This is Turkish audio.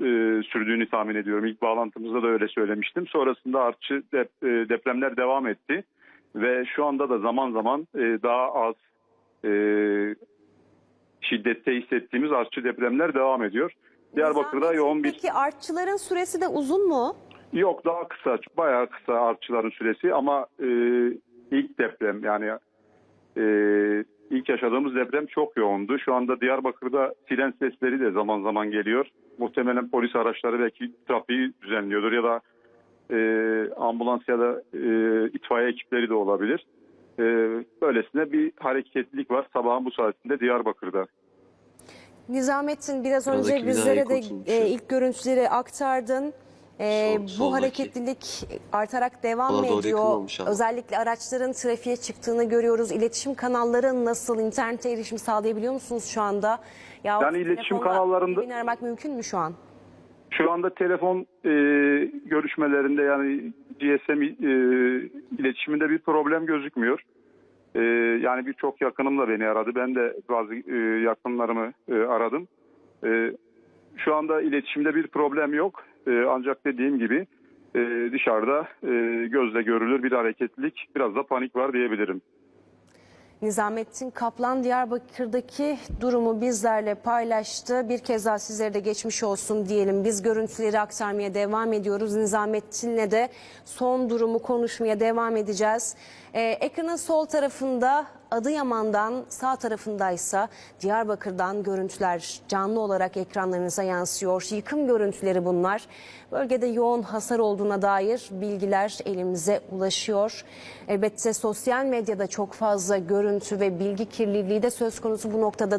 e, sürdüğünü tahmin ediyorum. İlk bağlantımızda da öyle söylemiştim. Sonrasında artçı dep- e, depremler devam etti ve şu anda da zaman zaman e, daha az e, şiddette hissettiğimiz artçı depremler devam ediyor. Diyarbakır'da yoğun bir Peki artçıların süresi de uzun mu? Yok daha kısa, bayağı kısa artçıların süresi ama e, ilk deprem yani e, ilk yaşadığımız deprem çok yoğundu. Şu anda Diyarbakır'da siren sesleri de zaman zaman geliyor. Muhtemelen polis araçları belki trafiği düzenliyordur ya da e, ambulans ya da e, itfaiye ekipleri de olabilir. E, böylesine bir hareketlilik var sabahın bu saatinde Diyarbakır'da. Nizamettin biraz önce bizlere de e, ilk görüntüleri aktardın. E, Sol- bu soldaki. hareketlilik artarak devam Ona doğru ediyor. yakınmamış ama. Özellikle araçların trafiğe çıktığını görüyoruz. İletişim kanalları nasıl? İnternete erişim sağlayabiliyor musunuz şu anda? Ya Yani iletişim kanallarında- Birini aramak mümkün mü şu an? Şu anda telefon e, görüşmelerinde yani GSM e, iletişiminde bir problem gözükmüyor. E, yani birçok yakınım da beni aradı. Ben de bazı e, yakınlarımı e, aradım. E, şu anda iletişimde bir problem yok. E, ancak dediğim gibi e, dışarıda e, gözle görülür bir hareketlilik, biraz da panik var diyebilirim. Nizamettin Kaplan Diyarbakır'daki durumu bizlerle paylaştı. Bir kez daha sizlere de geçmiş olsun diyelim. Biz görüntüleri aktarmaya devam ediyoruz. Nizamettin'le de son durumu konuşmaya devam edeceğiz. Ee, ekranın sol tarafında Adıyaman'dan sağ tarafındaysa Diyarbakır'dan görüntüler canlı olarak ekranlarınıza yansıyor. Yıkım görüntüleri bunlar. Bölgede yoğun hasar olduğuna dair bilgiler elimize ulaşıyor. Elbette sosyal medyada çok fazla görüntü ve bilgi kirliliği de söz konusu bu noktada.